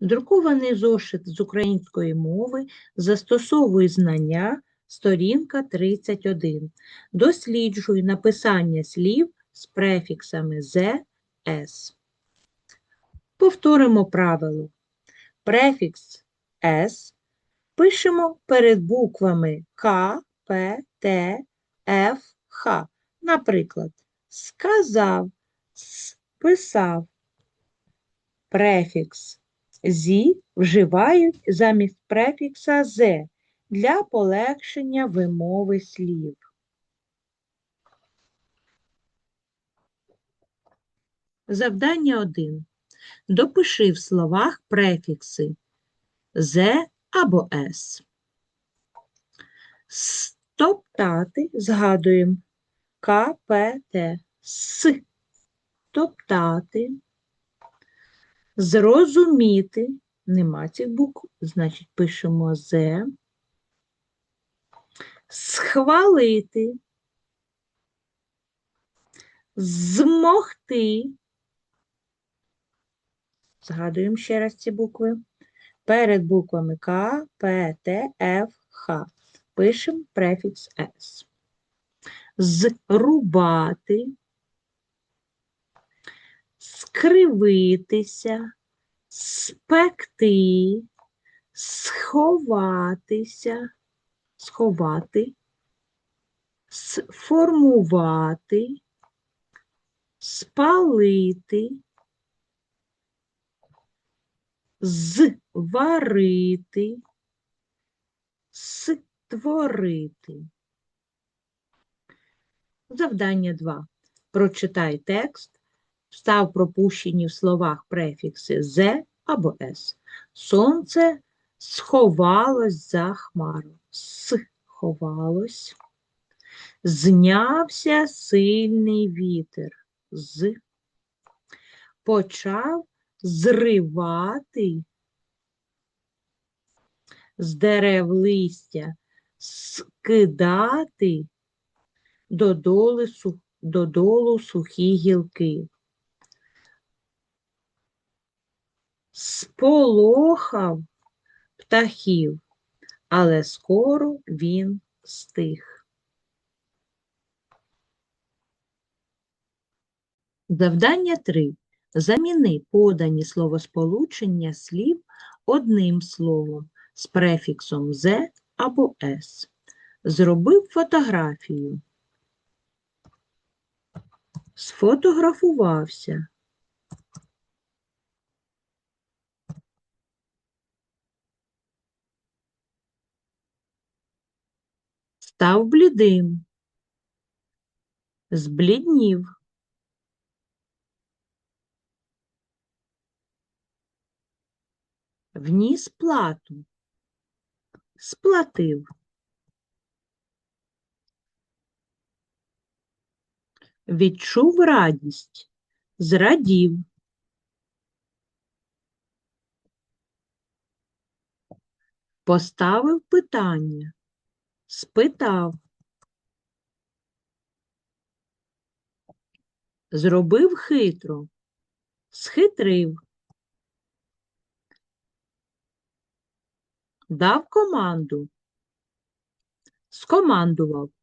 Друкований зошит з української мови застосовує знання, сторінка 31. Досліджуй написання слів з префіксами «з», «с». Повторимо правило. Префікс «с» пишемо перед буквами К, П, Т, Ф, Х. Наприклад, сказав, списав. Префікс зі вживають замість префікса зе для полегшення вимови слів. Завдання 1. Допиши в словах префікси зе або с. Стоптати згадуємо К, П, Т. С. Топтати. Зрозуміти. Нема цих букв, значить пишемо З. Схвалити. Змогти. Згадуємо ще раз ці букви. Перед буквами К, П, Т, Ф, Х. Пишемо префікс С. Зрубати скривитися, спекти, сховатися, сховати, сформувати, спалити, зварити, створити. Завдання 2. Прочитай текст Став пропущені в словах префікси «зе» або «с». Сонце сховалось за хмару. Сховалось. Знявся сильний вітер. З. Почав зривати з дерев листя, скидати додолу, додолу сухі гілки. Сполохав птахів, але скоро він стих. Завдання 3. Заміни подані словосполучення слів одним словом з префіксом «з» або «с». Зробив фотографію. Сфотографувався. Став блідим, збліднів. Вніс плату, сплатив. Відчув радість, зрадів. Поставив питання, спитав. Зробив хитро, схитрив. Дав команду, скомандував.